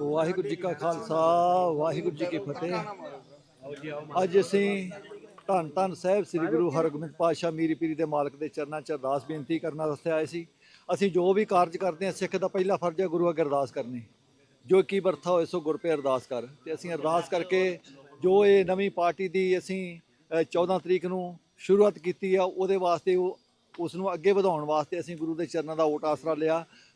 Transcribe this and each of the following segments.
ਵਾਹਿਗੁਰੂ ਜੀ ਕਾ ਖਾਲਸਾ ਵਾਹਿਗੁਰੂ ਜੀ ਕੀ ਫਤਿਹ। ਅੱਜ ਅਸੀਂ ਧੰਨ ਧੰਨ ਸਾਹਿਬ ਸ੍ਰੀ ਗੁਰੂ ਹਰਗੋਬਿੰਦ ਪਾਤਸ਼ਾਹ ਮੀਰੀ ਪੀਰੀ ਦੇ ਮਾਲਕ ਦੇ ਚਰਨਾਂ 'ਚ ਅਰਦਾਸ ਬੇਨਤੀ ਕਰਨ ਵਾਸਤੇ ਆਏ ਸੀ। ਅਸੀਂ ਜੋ ਵੀ ਕਾਰਜ ਕਰਦੇ ਹਾਂ ਸਿੱਖ ਦਾ ਪਹਿਲਾ ਫਰਜ਼ ਹੈ ਗੁਰੂ ਅੱਗੇ ਅਰਦਾਸ ਕਰਨੀ। ਜੋ ਕੀ ਵਰਥਾ ਹੋਏ ਸੋ ਗੁਰ ਪੇ ਅਰਦਾਸ ਕਰ। ਤੇ ਅਸੀਂ ਅਰਦਾਸ ਕਰਕੇ ਜੋ ਇਹ ਨਵੀਂ ਪਾਰਟੀ ਦੀ ਅਸੀਂ ਅ, 14 ਤਰੀਕ ਨੂੰ ਸ਼ੁਰੂਆਤ ਕੀਤੀ ਆ ਉਹਦੇ ਵਾਸਤੇ ਉਹ ਉਸ ਨੂੰ ਅੱਗੇ ਵਧਾਉਣ ਵਾਸਤੇ ਅਸੀਂ ਗੁਰੂ ਦੇ ਚਰਨਾਂ ਦਾ ਓਟ ਆਸਰਾ ਲਿਆ।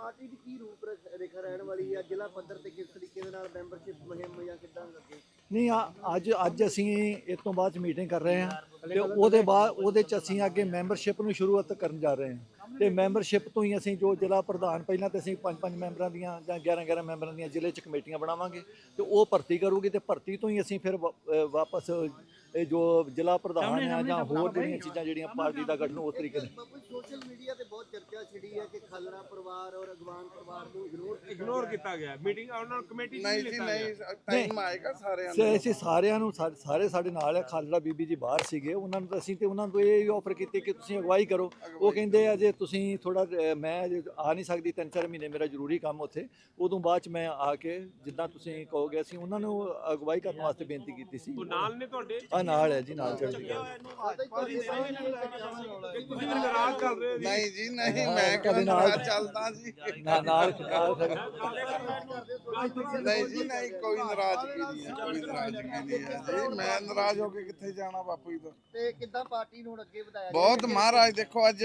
ਪਾਰਟੀ ਦੀ ਕੀ ਰੂਪ ਰੇਖ- ਰਹਿਣ ਵਾਲੀ ਹੈ? ਜ਼ਿਲ੍ਹਾ ਪੱਧਰ ਤੇ ਕਿਸ ਤਰੀਕੇ ਦੇ ਨਾਲ ਮੈਂਬਰਸ਼ਿਪ ਮੁਹਿੰਮ ਜਾਂ ਕਿੱਦਾਂ ਲੱਗੇ ਨਹੀਂ ਆ- ਅੱਜ ਅੱਜ ਅਸੀਂ ਇਸ ਤੋਂ ਬਾਅਦ ਮੀਟਿੰਗ ਕਰ ਰਹੇ ਹਾਂ ਤੇ ਉਹਦੇ ਬਾਅਦ ਉਹਦੇ ਚ ਅਸੀਂ ਅੱਗੇ ਮੈਂਬਰਸ਼ਿਪ ਨੂੰ ਸ਼ੁਰੂਆਤ ਕਰਨ ਜਾ ਰਹੇ ਹਾਂ। ਤੇ ਮੈਂਬਰਸ਼ਿਪ ਤੋਂ ਹੀ ਅਸੀਂ ਜੋ ਜ਼ਿਲ੍ਹਾ ਪ੍ਰਧਾਨ ਪਹਿਲਾਂ ਤੇ ਅਸੀਂ ਪੰਜ ਪੰਜ ਮੈਂਬਰਾਂ ਦੀਆਂ ਜਾਂ 11 11 ਮੈਂਬਰਾਂ ਦੀਆਂ ਜ਼ਿਲ੍ਹੇ ਚ ਕਮੇਟੀਆਂ ਬਣਾਵਾਂਗੇ ਤੇ ਉਹ ਭਰਤੀ ਕਰੂਗੀ ਤੇ ਭਰਤੀ ਤੋਂ ਹੀ ਅਸੀਂ ਫਿਰ ਵਾਪਸ ਇਹ ਜੋ ਜ਼ਿਲ੍ਹਾ ਪ੍ਰਧਾਨ ਆ ਜਾਂ ਹੋਰ ਜਿਹੜੀਆਂ ਚੀਜ਼ਾਂ ਜਿਹੜੀਆਂ ਪਾਰਟੀ ਦਾ ਗਠਨ ਉਸ ਤਰੀਕੇ ਨਾਲ ਬਾਪੂ ਸੋਸ਼ਲ ਮੀਡੀਆ ਤੇ ਬਹੁਤ ਚਰਚਾ ਛਿੜੀ ਹੈ ਕਿ ਖਾਲੜਾ ਪਰਿਵਾਰ ਔਰ ਅਗਵਾਨ ਪਰਿਵਾਰ ਨੂੰ ਇਗਨੋਰ ਇਗਨੋਰ ਕੀਤਾ ਗਿਆ ਮੀਟਿੰਗ ਉਹਨਾਂ ਨੂੰ ਕਮੇਟੀ ਨਹੀਂ ਲਿੱਤਾ ਨਹੀਂ ਟਾਈਮ ਆਏਗਾ ਸਾਰਿਆਂ ਸੇ ਨੂੰ। ਅਸੀਂ ਸਾਰਿਆਂ ਨੂੰ ਸਾਰੇ ਸਾਡੇ ਨਾਲ ਹੈ ਖਾਲੜਾ ਬੀਬੀ ਜੀ ਬਾਹਰ ਸੀਗੇ। ਉਹਨਾਂ ਨੂੰ ਤਾਂ ਅਸੀਂ ਤੇ ਉਹਨਾਂ ਨੂੰ ਇਹ ਆਫਰ ਕੀਤੀ ਕਿ ਤੁਸੀਂ ਅਗਵਾਈ ਕਰੋ। ਉਹ ਕਹਿੰਦੇ ਆ ਜੇ ਤੁਸੀਂ ਥੋੜਾ ਮੈਂ ਆ ਨਹੀਂ ਸਕਦੀ ਤਿੰਨ ਚਾਰ ਮਹੀਨੇ ਮੇਰਾ ਜ਼ਰੂਰੀ ਕੰਮ ਉੱਥੇ। ਉਦੋਂ ਬਾਅਦ ਚ ਮੈਂ ਆ ਕੇ ਜਿੱਦਾਂ ਤੁਸੀਂ ਕਹੋਗੇ ਅਸੀਂ ਉਹਨਾਂ ਨੂੰ ਅਗਵਾਈ ਕਰਨ ਵਾਸਤੇ ਬੇਨਤੀ ਕੀਤੀ ਸੀ। ਉਹ ਨਾਲ ਨੇ ਤੁਹਾਡੇ? ਆ ਨਾਲ ਹੈ ਜੀ ਨਾਲ ਚੜ੍ਹਦੀ ਕਲਾ ਨਹੀਂ ਜੀ ਨਹੀਂ ਮੈਂ ਕਦੇ ਨਾਲ- ਚੱਲਦਾ ਜੀ। ਨਾਲ ਨਾਲ ਨਾਲ ਫਿਰ- ਨਹੀਂ ਜੀ ਨਹੀਂ ਕੋਈ ਨਾਰਾਜ਼ਗੀ ਨਹੀਂ ਹੈ ਕੋਈ ਨਾਰਾਜ਼ਗੀ ਨਹੀਂ ਹੈ ਜੀ। ਮੈਂ ਨਾਰਾਜ਼ ਹੋ ਕੇ ਕਿੱਥੇ ਜਾਣਾ ਬਾਪੂ ਜੀ ਤੋਂ? ਤੇ ਕਿੱਦਾਂ ਪਾਰਟੀ ਨੂੰ ਹੁਣ ਅੱਗੇ ਵਧਾਇਆ ਬਹੁਤ ਮਹਾਰਾਜ ਦੇਖੋ ਅੱਜ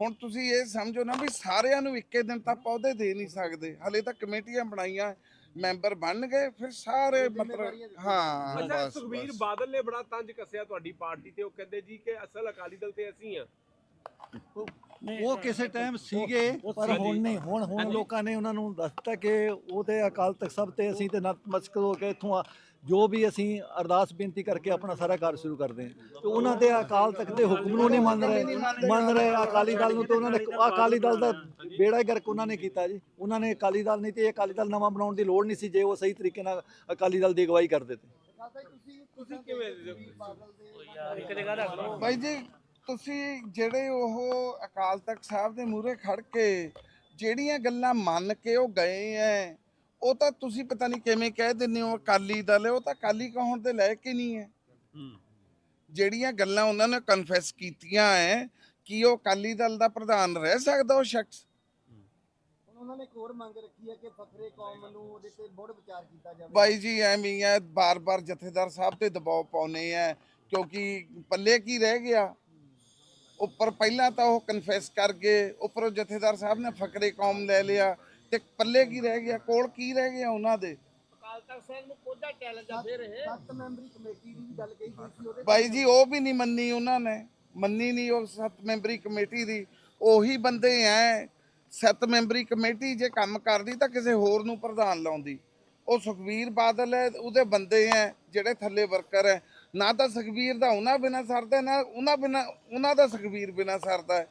ਹੁਣ ਤੁਸੀਂ ਇਹ ਸਮਝੋ ਨਾ ਵੀ ਸਾਰਿਆਂ ਨੂੰ ਇੱਕੇ ਦਿਨ ਤਾਂ ਪੌਦੇ ਦੇ ਨਹੀਂ ਸਕਦੇ। ਹਲੇ ਤਾਂ ਕਮੇਟੀਆਂ ਬਣਾਈਆਂ ਮੈਂਬਰ ਬਣ ਗਏ ਫਿਰ ਸਾਰੇ ਮਤਲਬ ਹਾਂ ਅੱਛਾ ਬਸ ਸੁਖਬੀਰ ਬਸ। ਬਾਦਲ ਨੇ ਬੜਾ ਤੰਜ ਕੱਸਿਆ ਤੁਹਾਡੀ ਪਾਰਟੀ ਤੇ ਉਹ ਕਹਿੰਦੇ ਜੀ ਕਿ ਅਸਲ ਅਕਾਲੀ ਦਲ ਤੇ ਅਸੀਂ ਆ ਉਹ ਕਿਸੇ ਟਾਈਮ ਸੀਗੇ ਪਰ ਹੁਣ ਨਹੀਂ ਹੁਣ ਹੁਣ ਲੋਕਾਂ ਨੇ ਉਹਨਾਂ ਨੂੰ ਦੱਸਤਾ ਕਿ ਉਹ ਤੇ ਅਕਾਲ ਤਖਤ ਸਭ ਤੇ ਅਸੀਂ ਤੇ ਨਤਮਸਤਕ ਹੋ ਕੇ ਇੱਥੋਂ ਜੋ ਵੀ ਅਸੀਂ ਅਰਦਾਸ ਬੇਨਤੀ ਕਰਕੇ ਆਪਣਾ ਸਾਰਾ ਕਾਰਜ ਸ਼ੁਰੂ ਕਰਦੇ ਹਾਂ। ਤੇ ਉਹਨਾਂ ਦੇ ਅਕਾਲ ਤਖਤ ਦੇ ਹੁਕਮ ਨੂੰ ਨਹੀਂ ਮੰਨ ਰਹੇ ਮੰਨ ਰਹੇ ਅਕਾਲੀ ਦਲ ਨੂੰ ਤੇ ਉਹਨਾਂ ਨੇ ਅਕਾਲੀ ਦਲ ਦਾ ਬੇੜਾ ਹੀ ਗਰਕ ਉਹਨਾਂ ਨੇ ਕੀਤਾ ਜੀ। ਉਹਨਾਂ ਨੇ ਅਕਾਲੀ ਦਲ ਨਹੀਂ ਤੇ ਇਹ ਅਕਾਲੀ ਦਲ ਨਵਾਂ ਬਣਾਉਣ ਦੀ ਲੋੜ ਨਹੀਂ ਸੀ ਜੇ ਉਹ ਸਹੀ ਤਰੀਕੇ ਨਾਲ ਅਕਾਲੀ ਦਲ ਦੀ ਅਗਵਾਈ ਕਰਦੇ ਤੇ। ਤੁਸੀਂ ਕਿਵੇਂ ਬਾਈ ਜੀ ਤੁਸੀਂ ਜਿਹੜੇ ਉਹ ਅਕਾਲ ਤਖਤ ਸਾਹਿਬ ਦੇ ਮੂਹਰੇ ਖੜ ਕੇ ਜਿਹੜੀਆਂ ਗੱਲਾਂ ਮੰਨ ਕੇ ਉਹ ਗਏ ਐ ਉਹ ਤਾਂ ਤੁਸੀਂ ਪਤਾ ਨਹੀਂ ਕਿਵੇਂ ਕਹਿ ਦਿੰਦੇ ਹੋ ਅਕਾਲੀ ਦਲ ਹੈ ਉਹ ਤਾਂ ਅਕਾਲੀ ਕਹਾਉਣ ਦੇ ਲਾਇਕ ਹੀ ਨਹੀਂ ਹੈ। ਜਿਹੜੀਆਂ ਗੱਲਾਂ ਉਹਨਾਂ ਨੇ ਕਨਫੈਸ ਕੀਤੀਆਂ ਐ ਕਿ ਉਹ ਅਕਾਲੀ ਦਲ ਦਾ ਪ੍ਰਧਾਨ ਰਹਿ ਸਕਦਾ ਉਹ ਸ਼ਖਸ? ਹੁਣ ਉਹਨਾਂ ਨੇ ਇੱਕ ਹੋਰ ਮੰਗ ਰੱਖੀ ਹੈ ਕਿ ਫਖਰੇ ਕੌਮ ਨੂੰ ਉਹਦੇ ਤੇ ਮੁੜ ਵਿਚਾਰ ਕੀਤਾ ਜਾਵੇ। ਬਾਈ ਜੀ ਐਵੇਂ ਹੀ ਹੈ ਬਾਰ-ਬਾਰ ਜਥੇਦਾਰ ਸਾਹਿਬ ਤੇ ਦਬਾਅ ਪਾਉਨੇ ਆ ਕਿਉਂਕਿ ਪੱਲੇ ਕੀ ਰਹਿ ਗਿਆ? ਉੱਪਰ ਪਹਿਲਾਂ ਤਾਂ ਉਹ ਕਨਫੈਸ ਕਰ ਗਏ ਉੱਪਰੋਂ ਜਥੇਦਾਰ ਸਾਹਿਬ ਨੇ ਫਕਰੇ ਕੌਮ ਲੈ ਲਿਆ। ਤੇ ਪੱਲੇ ਕੀ ਰਹਿ ਗਿਆ ਕੋਲ ਕੀ ਰਹਿ ਗਿਆ ਉਹਨਾਂ ਦੇ? ਅਕਾਲ ਤਖਤ ਸਾਹਿਬ ਨੂੰ ਕੋਝਾ ਚੈਲੰਜ ਆ ਫਿਰ ਇਹ। ਸੱਤ ਮੈਂਬਰੀ ਕਮੇਟੀ ਦੀ ਵੀ ਗੱਲ ਕਹੀ ਗਈ ਸੀ ਉਹਦੇ ਬਾਈ ਜੀ ਉਹ ਵੀ ਨਹੀਂ ਮੰਨੀ ਉਹਨਾਂ ਨੇ। ਮੰਨੀ ਨਹੀਂ ਉਹ ਸੱਤ ਮੈਂਬਰੀ ਕਮੇਟੀ ਦੀ। ਉਹੀ ਬੰਦੇ ਐ। ਸੱਤ ਮੈਂਬਰੀ ਕਮੇਟੀ ਜੇ ਕੰਮ ਕਰਦੀ ਤਾਂ ਕਿਸੇ ਹੋਰ ਨੂੰ ਪ੍ਰਧਾਨ ਲਾਉਂਦੀ। ਉਹ ਸੁਖਵੀਰ ਬਾਦਲ ਹੈ ਉਹਦੇ ਬੰਦੇ ਐ ਜਿਹੜੇ ਥੱਲੇ ਵਰਕਰ ਐ। ਨਾ ਤਾਂ ਸੁਖਵੀਰ ਦਾ ਉਹਨਾਂ ਬਿਨਾ ਸਰਦਾ ਨਾ ਉਹਨਾਂ ਬਿਨਾ ਉਹਨਾਂ ਦਾ ਸੁਖਵੀਰ ਬਿਨਾ ਸਰਦਾ ਹੈ।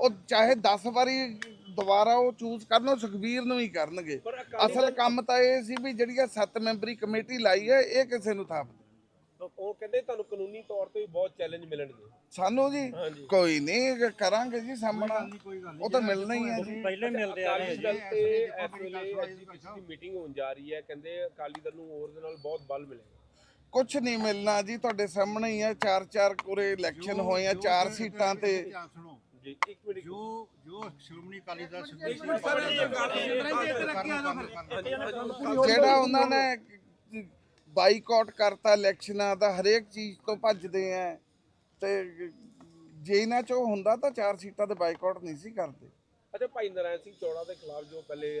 ਉਹ ਚਾਹੇ 10 ਵਾਰੀ ਦੁਬਾਰਾ ਉਹ ਚੂਜ਼ ਕਰਨ ਉਹ ਸੁਖਵੀਰ ਨੂੰ ਹੀ ਕਰਨਗੇ। ਅਸਲ ਕੰਮ ਤਾਂ ਇਹ ਸੀ ਵੀ ਜਿਹੜੀ ਸੱਤ ਮੈਂਬਰੀ ਕਮੇਟੀ ਲਾਈ ਹੈ ਇਹ ਕਿਸੇ ਨੂੰ ਥਾਪ ਉਹ ਕਹਿੰਦੇ ਤੁਹਾਨੂੰ ਕਾਨੂੰਨੀ ਤੌਰ ਤੇ ਵੀ ਬਹੁਤ ਚੈਲੰਜ ਮਿਲਣਗੇ। ਸਾਨੂੰ ਜੀ। ਕੋਈ ਨਹੀਂ ਕਰਾਂਗੇ ਜੀ ਸਾਹਮਣਾ। ਉਹ ਤਾਂ ਮਿਲਣਾ ਹੀ ਹੈ ਜੀ। ਪਹਿਲੇ ਮਿਲਦੇ ਆ ਵੇਲੇ ਐਸਜੀਪੀਸੀ ਦੀ ਮੀਟਿੰਗ ਹੋਣ ਜਾ ਰਹੀ ਹੈ। ਕਹਿੰਦੇ ਅਕਾਲੀ ਦਲ ਨੂੰ ਹੋਰ ਦੇ ਨਾਲ ਬਹੁਤ ਬਲ ਮਿਲੇਗਾ ਕੁਝ ਨਹੀਂ ਮਿਲਣਾ ਜੀ ਤੁਹਾਡੇ ਸਾਹਮਣੇ ਹੀ ਹੈ ਚਾਰ ਚਾਰ ਕੋਰੇ ਇਲੈਕਸ਼ਨ ਹੋਏ ਆ ਚਾਰ ਸੀਟਾਂ ਤੇ। ਜੀ ਇੱਕ ਮਿੰਟ ਜੋ ਜੋ ਸ਼੍ਰੋਮਣੀ ਅਕਾਲੀ ਦਲ ਇੱਕ ਮਿੰਟ ਸਰ ਇਹ ਗੱਲ ਜਿਹੜਾ ਉਹਨਾਂ ਨੇ ਬਾਈਕਾਟ ਕਰਤਾ ਇਲੈਕਸ਼ਨਾਂ ਦਾ ਹਰੇਕ ਚੀਜ਼ ਤੋਂ ਭੱਜਦੇ ਆ ਤੇ ਜੇ ਇਹਨਾਂ ਚੋਂ ਹੁੰਦਾ ਤਾਂ ਚਾਰ ਸੀਟਾਂ ਤੇ ਬਾਈਕਾਟ ਨਹੀਂ ਸੀ ਕਰਦੇ। ਅੱਛਾ ਭਾਈ ਨਰਾਇਣ ਸਿੰਘ ਚੌੜਾ ਦੇ ਖਿਲਾਫ ਜੋ ਪਹਿਲੇ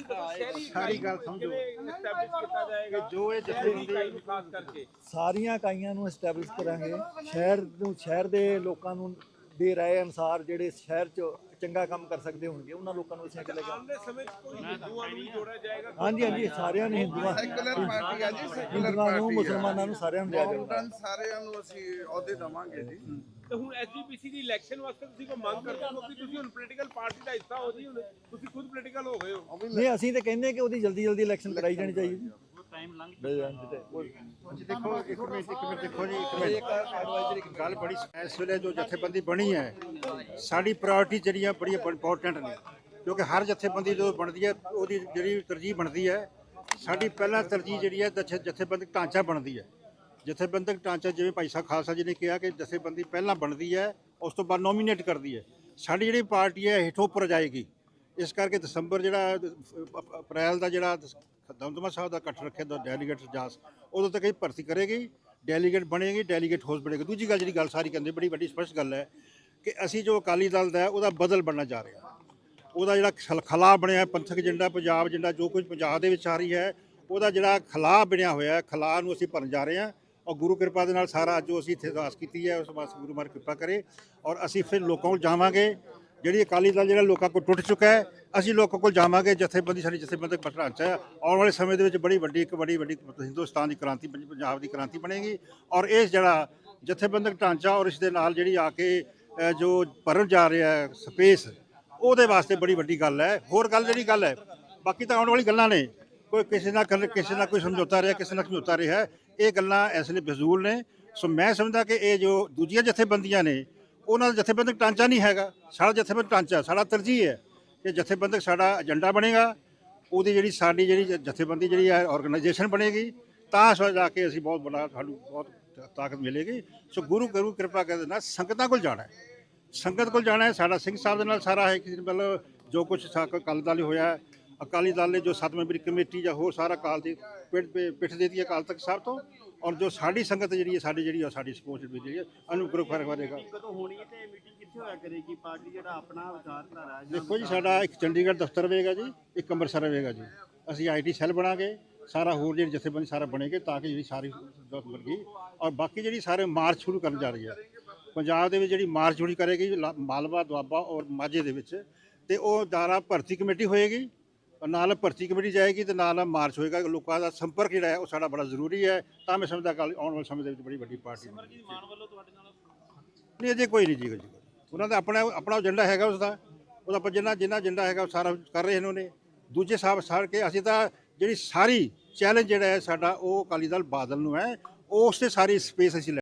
ਸਾਰੀ ਗੱਲ ਸਮਝੋ। establish ਕੀਤਾ ਜਾਏਗਾ ਜੋ ਇਹ ਸ਼ਹਿਰੀ ਇਕਾਈ ਨੂੰ ਖਾਸ ਕਰਕੇ। ਸਾਰੀਆਂ ਇਕਾਈਆਂ ਨੂੰ ਐਸਟੈਬਲਿਸ਼ ਕਰਾਂਗੇ। ਸ਼ਹਿਰ ਨੂੰ ਸ਼ਹਿਰ ਦੇ ਲੋਕਾਂ ਨੂੰ ਦੇ ਰਾਏ ਅਨਸਾਰ ਜਿਹੜੇ ਸ਼ਹਿਰ 'ਚ ਚੰਗਾ ਕੰਮ ਕਰ ਸਕਦੇ ਹੋਣਗੇ ਉਹਨਾਂ ਲੋਕਾਂ ਨੂੰ ਅਸੀਂ ਅੱਗੇ ਲੈ ਕੇ ਆਉਣ ਦੇ ਸਮੇਂ 'ਚ ਕੋਈ ਹਿੰਦੂਆਂ ਨੂੰ ਵੀ ਜੋੜਿਆ ਜਾਏਗਾ ਹਾਂਜੀ ਹਾਂਜੀ ਸਾਰਿਆਂ ਨੇ ਹਿੰਦੂਆਂ ਸੈਕੂਲਰ ਪਾਰਟੀ ਆ ਜੀ ਸੈਕੂਲਰ ਹਿੰਦੂਆਂ ਨੂੰ ਪਾਰਟੀ ਮੁਸਲਮਾਨਾਂ ਨੂੰ ਸਾਰਿਆਂ ਨੂੰ ਲਿਆ ਜਾਏਗਾ ਮਾਊਂਟਨ ਸਾਰਿਆਂ ਨੂੰ ਅਸੀਂ ਅਹੁਦੇ ਦਵਾਂਗੇ ਜੀ। ਤੇ ਹੁਣ ਐਸਜੀਪੀਸੀ ਦੀ ਇਲੈਕਸ਼ਨ ਵਾਸਤੇ ਤੁਸੀਂ ਕੋਈ ਮੰਗ ਕਰਦੇ ਹੋ ਕਿ ਤੁਸੀਂ ਹੁਣ ਪੋਲੀਟੀਕਲ ਪਾਰਟੀ ਦਾ ਹਿੱਸਾ ਹੋ ਜੀ ਹੁਣ ਤੁਸੀਂ ਖੁਦ ਪੋਲੀਟੀਕਲ ਹੋ ਗਏ ਹੋ। ਨਹੀਂ ਅਸੀਂ ਤਾਂ ਕਹਿੰਦੇ ਕਿ ਉਹਦੀ ਜਲਦੀ ਜਲਦੀ ਇਲੈਕਸ਼ਨ ਕਰਾਈ ਜਾਣੀ ਚਾਹੀਦੀ। ਟਾਈਮ ਲੰਘ ਜੀ ਦੇਖੋ ਇੱਕ ਮਿੰਟ ਇੱਕ ਮਿੰਟ ਦੇਖੋ ਜੀ ਇੱਕ ਮਿੰਟ। ਗੱਲ ਬੜੀ ਇਸ ਵੇਲੇ ਜੋ ਜਥੇਬੰਦੀ ਬਣੀ ਹੈ ਸਾਡੀ ਪ੍ਰਾਇੋਰਟੀ ਜਿਹੜੀਆਂ ਬੜੀਆਂ ਇੰਪੋਰਟੈਂਟ ਨੇ। ਕਿਉਂਕਿ ਹਰ ਜਥੇਬੰਦੀ ਜਦੋਂ ਬਣਦੀ ਹੈ ਉਹਦੀ ਜਿਹੜੀ ਤਰਜੀਹ ਬਣਦੀ ਹੈ ਸਾਡੀ ਪਹਿਲਾਂ ਤਰਜੀਹ ਜਿਹੜੀ ਹੈ ਜਥੇ- ਜਥੇਬੰਦਕ ਢਾਂਚਾ ਬਣਦੀ ਹੈ। ਜਥੇਬੰਦਕ ਢਾਂਚਾ ਜਿਵੇਂ ਭਾਈ ਸਾਹਿਬ ਖਾਲਸਾ ਜੀ ਨੇ ਕਿਹਾ ਕਿ ਜਥੇਬੰਦੀ ਪਹਿਲਾਂ ਬਣਦੀ ਹੈ, ਉਸ ਤੋਂ ਬਾਅਦ ਨੋਮੀਨੇਟ ਕਰਦੀ ਹੈ। ਸਾਡੀ ਜਿਹੜੀ ਪਾਰਟੀ ਹੈ ਹੇਠੋਂ ਉੱਪਰ ਜਾਏਗੀ। ਇਸ ਕਰਕੇ ਦਸੰਬਰ ਜਿਹੜਾ ਅਪ੍ਰੈਲ ਦਾ ਜਿਹੜਾ ਦਮਦਮਾ ਸਾਹਿਬ ਦਾ ਇਕੱਠ ਰੱਖਿਆ ਦਾ ਡੈਲੀਗੇਟ ਜਾਸ, ਉਦੋਂ ਤੱਕ ਇਹ ਭਰਤੀ ਕਰੇਗੀ। ਡੈਲੀਗੇਟ ਬਣੇਗੀ ਡੈਲੀਗੇਟ ਹੋਸ ਬਣੇਗਾ। ਦੂਜੀ ਗੱਲ ਜਿਹੜੀ ਗੱਲ ਸਾਰੀ ਕਹਿੰਦੇ, ਬੜੀ ਵੱਡੀ ਸਪਸ਼ਟ ਗੱਲ ਹੈ ਕਿ ਅਸੀਂ ਜੋ ਅਕਾਲੀ ਦਲ ਦਾ ਉਹਦਾ ਬਦਲ ਬਣਨਾ ਜਾ ਰਿਹਾ। ਉਹਦਾ ਜਿਹੜਾ ਖਲ- ਖਲਾ ਬਣਿਆ ਪੰਥਕ ਏਜੰਡਾ, ਪੰਜਾਬ ਏਜੰਡਾ, ਜੋ ਕੁਝ ਪੰਜਾਬ ਦੇ ਵਿੱਚ ਆ ਰਹੀ ਹੈ, ਉਹਦਾ ਜਿਹੜਾ ਖਲਾ ਬਣਿਆ ਹੋਇਆ ਹੈ ਖਲਾ ਨੂੰ ਅਸੀਂ ਭਰਨ ਜਾ ਰਹੇ ਹਾਂ। ਔਰ ਗੁਰੂ ਕਿਰਪਾ ਦੇ ਨਾਲ ਸਾਰਾ ਜੋ ਅਸੀਂ ਇੱਥੇ ਅਰਦਾਸ ਕੀਤੀ ਹੈ, ਉਸ ਵਾਸਤੇ ਗੁਰੂ ਮਾਰ ਕਿਰਪਾ ਕਰੇ ਔਰ ਅਸੀਂ ਫਿਰ ਲੋਕਾਂ ਕੋਲ ਜਾਵਾਂਗੇ। ਜਿਹੜੀ ਅਕਾਲੀ ਦਲ, ਜਿਹੜਾ ਲੋਕਾਂ ਕੋਲ ਟੁੱਟ ਚੁੱਕਾ ਹੈ, ਅਸੀਂ ਲੋਕਾਂ ਕੋਲ ਜਾਵਾਂਗੇ। ਜਥੇਬੰਦੀ, ਸਾਡੀ ਜਥੇਬੰਦਕ ਢਾਂਚਾ ਹੈ। ਆਉਣ ਵਾਲੇ ਸਮੇਂ ਦੇ ਵਿੱਚ ਬੜੀ ਵੱਡੀ, ਇੱਕ ਬੜੀ ਵੱਡੀ ਹਿੰਦੁਸਤਾਨ ਦੀ ਕ੍ਰਾਂਤੀ ਪੰਜਾਬ ਦੀ ਕ੍ਰਾਂਤੀ ਬਣੇਗੀ। ਔਰ ਇਸ ਜਿਹੜਾ ਜਥੇਬੰਦਕ ਢਾਂਚਾ ਔਰ ਇਸ ਦੇ ਨਾਲ ਜਿਹੜੀ ਆ ਕੇ ਜੋ ਭਰਨ ਜਾ ਰਿਹਾ ਹੈ ਸਪੇਸ, ਉਹਦੇ ਵਾਸਤੇ ਬੜੀ ਵੱਡੀ ਗੱਲ ਹੈ। ਹੋਰ ਗੱਲ ਜਿਹੜੀ ਗੱਲ ਹੈ, ਬਾਕੀ ਤਾਂ ਆਉਣ ਵਾਲੀ ਗੱਲਾਂ ਨੇ। ਕੋਈ ਕਿਸੇ ਨਾਲ ਕਰ- ਕਿਸੇ ਨਾਲ ਕੋਈ ਸਮਝੌਤਾ ਰਿਹਾ, ਕਿਸੇ ਨਾਲ ਸਮਝੌਤਾ ਰਿਹਾ ਇਹ ਗੱਲਾਂ ਇਸ ਲਈ ਫਜ਼ੂਲ ਨੇ। ਸੋ ਮੈਂ ਸਮਝਦਾ ਕਿ ਇਹ ਜੋ ਦੂਜੀਆਂ ਜਥੇਬੰਦੀਆਂ ਨੇ, ਉਹਨਾਂ ਦਾ ਜਥੇਬੰਦਕ ਢਾਂਚਾ ਨਹੀਂ ਹੈਗਾ। ਸਾਡਾ ਜਥੇਬੰਦਕ ਢਾਂਚਾ, ਸਾਡਾ ਤਰਜੀਹ ਹੈ ਕਿ ਜਥੇਬੰਦਕ ਸਾਡਾ ਏਜੰਡਾ ਬਣੇਗਾ, ਉਹਦੀ ਜਿਹੜੀ ਸਾਡੀ ਜਿਹੜੀ ਜ- ਜਥੇਬੰਦੀ ਜਿਹੜੀ ਹੈ ਆਰਗੇਨਾਈਜੇਸ਼ਨ ਬਣੇਗੀ, ਤਾਂ ਸੋ ਜਾ ਕੇ ਅਸੀਂ ਬਹੁਤ ਬੜਾ ਸਾਨੂੰ ਬਹੁਤ ਤਾਕਤ ਮਿਲੇਗੀ। ਸੋ ਗੁਰੂ ਗੁਰੂ ਕਿਰਪਾ ਕਰਦੇ ਨਾਲ ਸੰਗਤਾਂ ਕੋਲ ਜਾਣਾ ਹੈ। ਸੰਗਤ ਕੋਲ ਜਾਣਾ ਹੈ, ਸਾਡਾ ਸਿੰਘ ਸਾਹਿਬ ਦੇ ਨਾਲ ਸਾਰਾ ਹੈ, ਕਿ ਮਤਲਬ ਜੋ ਕੁਝ ਅਕਾਲੀ ਦਲ ਹੋਇਆ ਅਕਾਲੀ ਦਲ ਨੇ ਜੋ ਸੱਤ ਮੈਂਬਰੀ ਕਮੇਟੀ ਜਾਂ ਹੋਰ ਸਾਰਾ ਅਕਾਲ ਦੀ ਪਿੱਠ ਦਿੱਤੀ ਅਕਾਲ ਤਖਤ ਸਾਹਿਬ ਤੋਂ ਔਰ ਜੋ ਸਾਡੀ ਸੰਗਤ ਜਿਹੜੀ ਹੈ ਸਾਡੀ ਜਿਹੜੀ ਹੈ ਸਾਡੀ ਸਪੋਰਟ ਜਿਹੜੀ ਹੈ ਅਨੁਗ੍ਰਹ ਫ਼ਰਕ ਕਰੇਗਾ ਕਦੋਂ ਹੋਣੀ ਹੈ ਤੇ ਮੀਟਿੰਗ ਕਿੱਥੇ ਹੋਇਆ ਕਰੇਗੀ? ਪਾਰਟੀ ਜਿਹੜਾ ਆਪਣਾ ਵਿਚਾਰਧਾਰਾ ਦੇਖੋ ਜੀ ਸਾਡਾ ਇੱਕ ਚੰਡੀਗੜ੍ਹ ਦਫ਼ਤਰ ਹੋਵੇਗਾ ਜੀ ਇੱਕ ਅੰਮ੍ਰਿਤਸਰ ਹੋਵੇਗਾ ਜੀ। ਅਸੀਂ ਆਈਟੀ ਸੈੱਲ ਬਣਾਗੇ ਸਾਰਾ ਹੋਰ ਜਿਹੜੀ ਜਥੇਬੰਦੀ ਸਾਰਾ ਬਣੇਗੇ ਤਾਂ ਕਿ ਜਿਹੜੀ ਸਾਰੀ ਵਰਗੀ ਔਰ ਬਾਕੀ ਜਿਹੜੀ ਸਾਰੇ ਮਾਰਚ ਸ਼ੁਰੂ ਕਰਨ ਜਾ ਰਹੀ ਹੈ। ਪੰਜਾਬ ਦੇ ਵਿੱਚ ਜਿਹੜੀ ਮਾਰਚ ਸ਼ੁਰੂ ਕਰੇਗੀ ਮਾਲਵਾ ਦੁਆਬਾ ਔਰ ਮਾਝੇ ਦੇ ਵਿੱਚ ਤੇ ਉਹ ਦਾਰਾ ਭਰਤੀ ਕਮੇਟੀ ਹੋਏਗੀ ਔਰ ਨਾਲ ਭਰਤੀ ਕਮੇਟੀ ਜਾਏਗੀ ਤੇ ਨਾਲ ਮਾਰਚ ਹੋਏਗਾ। ਲੋਕਾਂ ਦਾ ਸੰਪਰਕ ਜਿਹੜਾ ਹੈ ਉਹ ਸਾਡਾ ਬੜਾ ਜ਼ਰੂਰੀ ਹੈ। ਤਾਂ ਮੈਂ ਸਮਝਦਾ ਕਿ ਆਉਣ ਵਾਲੇ ਸਮੇਂ ਦੇ ਵਿੱਚ ਬੜੀ ਵੱਡੀ ਪਾਰਟੀ ਬਣੇਗੀ। ਨਹੀਂ ਅਜੇ ਕੋਈ ਨਹੀਂ ਜੀ ਜੀ ਉਹਨਾਂ ਦਾ ਆਪਣਾ ਆਪਣਾ ਏਜੰਡਾ ਹੈਗਾ ਉਸ ਦਾ। ਉਹਦਾ ਆਪਾਂ ਜਿੰਨਾ ਜਿੰਨਾ ਏਜੰਡਾ ਹੈਗਾ ਉਹ ਸਾਰਾ ਕਰ ਰਹੇ ਇਹਨਾਂ ਨੇ ਦੂਜੇ ਸਾਹਿਬ ਸਾਰ ਕੇ ਅਸੀਂ ਤਾਂ ਜਿਹੜੀ ਸਾਰੀ ਚੈਲੰਜ ਜਿਹੜਾ ਹੈ ਸਾਡਾ ਉਹ ਅਕਾਲੀ ਦਲ ਬਾਦਲ ਨੂੰ ਹੈ ਉਸ ਤੇ ਸਾਰੀ ਸਪੇਸ ਅਸੀਂ